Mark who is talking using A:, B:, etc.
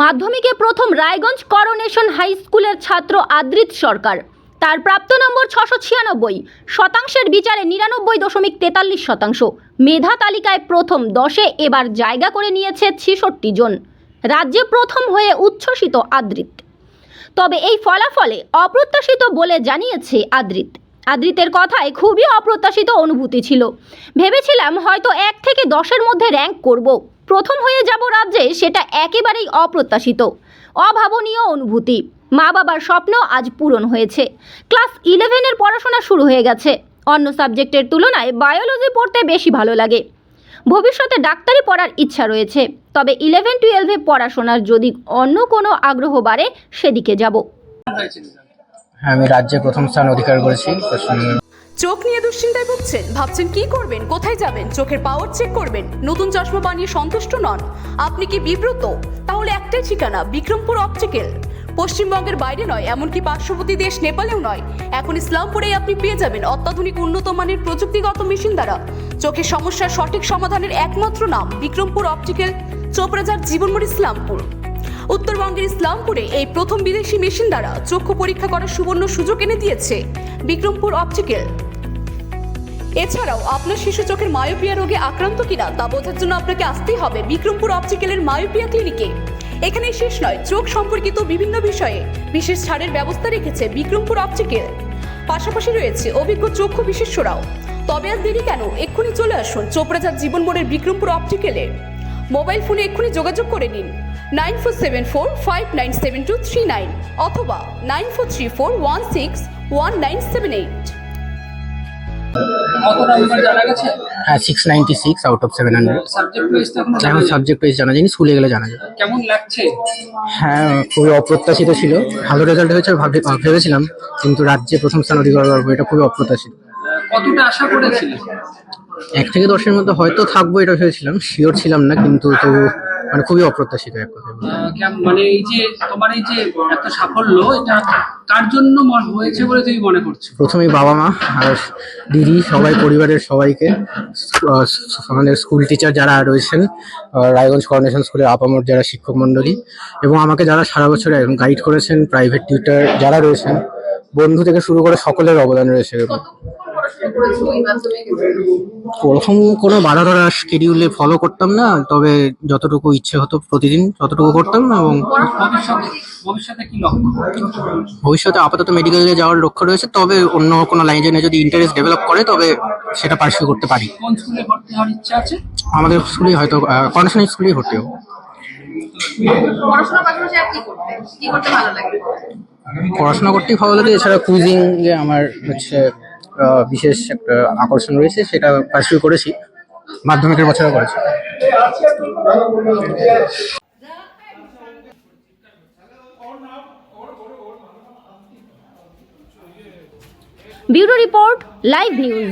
A: মাধ্যমিকে প্রথম Raiganj coronation high স্কুলের ছাত্র আদ্রিত সরকার। তার প্রাপ্ত নম্বর ছশো ছিয়ানব্বই। শতাংশের বিচারে নিরানব্বই দশমিক তেতাল্লিশ শতাংশ। মেধা তালিকায় প্রথম দশে এবার জায়গা করে নিয়েছে ছেষট্টি জন। রাজ্যে প্রথম হয়ে উচ্ছ্বসিত আদ্রিত। তবে এই ফলাফলে অপ্রত্যাশিত বলে জানিয়েছে আদ্রিত। আদ্রিতের কথায় খুবই অপ্রত্যাশিত অনুভূতি ছিল। ভেবেছিলাম হয়তো এক থেকে দশের মধ্যে র্যাঙ্ক করব। প্রথম হয়ে যাব রাজ্যে সেটা একেবারেই অপ্রত্যাশিত। অভাবনীয় অনুভূতি। মা বাবার স্বপ্ন আজ পূরণ হয়েছে। ক্লাস ইলেভেনের পড়াশোনা শুরু হয়ে গেছে। অন্য সাবজেক্টের তুলনায় বায়োলজি পড়তে বেশি ভালো লাগে। ভবিষ্যতে ডাক্তারি পড়ার ইচ্ছা রয়েছে। তবে ইলেভেন টুয়েলভে পড়াশোনার যদি অন্য কোনো আগ্রহ বাড়ে, সেদিকে যাব।
B: হ্যাঁ আমি রাজ্যে প্রথম স্থান অধিকার করেছি।
C: চোখ নিয়ে দুশ্চিন্তায় ভুগছেন? ভাবছেন কি করবেন? কোথায় যাবেন? চোখের পাওয়ার চেক করবেন? নতুন চশমা বানিয়ে সন্তুষ্ট নন? আপনি কি বিব্রত? তাহলে একটাই ঠিকানা, বিক্রমপুর অপটিক্যাল পশ্চিমবঙ্গের বাইরে নয়, এমনকি পার্শ্ববর্তী দেশ নেপালেও নয়। এখন ইসলামপুরেই আপনি পেয়ে যাবেন অত্যাধুনিক উন্নত মানের প্রযুক্তিগত মেশিন দ্বারা। চোখের সমস্যার সঠিক সমাধানের একমাত্র নাম, বিক্রমপুর অপটিক্যাল চোপড়াজার জীবনমোড় ইসলামপুর। উত্তরবঙ্গের ইসলামপুরে এই প্রথম বিদেশি মেশিন দ্বারা চক্ষু পরীক্ষা করার সুবর্ণ সুযোগ এনে দিয়েছে বিক্রমপুর অপটিক্যাল এছাড়াও আপনার শিশু চোখের মায়োপিয়া রোগে আক্রান্ত কিনা তা বোঝার জন্য আপনাকে আসতেই হবে বিক্রমপুর অপটিক্যালের মায়োপিয়া ক্লিনিকে। এখানে শেষ নয়, চোখ সম্পর্কিত বিভিন্ন বিষয়ে বিশেষ ছাড়ের ব্যবস্থা রেখেছে বিক্রমপুর অপটিক্যাল। পাশাপাশি রয়েছে অভিজ্ঞ চক্ষু বিশেষ্যরাও। তবে আর দেরি কেন? এক্ষুনি চলে আসুন চোপড়াজার জীবন মোড়ের বিক্রমপুর অপটিক্যালে। মোবাইল ফোনে এক্ষুনি যোগাযোগ করে নিন nine four seven four, five nine seven two three nine অথবা nine four three four, one six, one nine seven eight.
D: কত নাম্বার জানা গেছে?
B: হ্যাঁ six ninety six out of seven hundred
D: subject wise তো এখনও
B: এখন সাবজেক্ট ওয়াইজ জানা যায়নি স্কুলে গেলে জানা যাবে।
D: কেমন লাগছে?
B: হ্যাঁ খুবই অপ্রত্যাশিত ছিল। ভালো রেজাল্ট হয়েছে ভাবে ভেবেছিলাম কিন্তু রাজ্যে প্রথম স্থান অধিকার করব এটা খুবই অপ্রত্যাশিত।
D: কতটা আশা করেছিলেন?
B: এক থেকে দশের মধ্যে হয়তো থাকব এটা ভেবেছিলাম। শিওর ছিলাম না কিন্তু তবু মানে খুবই অপ্রত্যাশিত এক কথা
D: মানে এই যে তোমার এই যে এত সাফল্য এটা কার জন্য হয়েছে বলে তুমি মনে করছ?
B: প্রথমেই বাবা মা আর দিদি সবাই পরিবারের সবাইকে আমাদের স্কুল টিচার যারা রয়েছেন রায়গঞ্জ করোনেশন স্কুলের আপামর যারা শিক্ষক মণ্ডলী এবং আমাকে যারা সারা বছর গাইড করেছেন প্রাইভেট টিউটার যারা রয়েছেন বন্ধু থেকে শুরু করে সকলের অবদান রয়েছে প্রথম কোনো বাধা ধরা শিডিউলে ফলো করতাম না তবে যতটুকু ইচ্ছে হতো প্রতিদিন ততটুকু করতাম না এবং
D: ভবিষ্যতে ভবিষ্যতে কি লক্ষ্য?
B: ভবিষ্যতে আপাতত মেডিকেলে যাওয়ার লক্ষ্য রয়েছে তবে অন্য কোনো লাইনে যদি ইন্টারেস্ট ডেভেলপ করে তবে সেটা পার্সিউ করতে পারি।
D: কোন স্কুলে ভর্তি হওয়ার ইচ্ছা আছে?
B: আমাদের স্কুলেই হয়তো কন্ডিশনাল স্কুলেই ভর্তি হব।
E: পড়াশোনার পাশাপাশি আর কি করতে কি করতে ভালো লাগে?
B: পড়াশোনা করতেই ভালো লাগে এছাড়া কুইজিং যে আমার হচ্ছে আহ, বিশেষ একটা আকর্ষণ রয়েছে সেটা পার্সিউ করেছি মাধ্যমিকের বছরে করেছি।
A: Bureau report live news.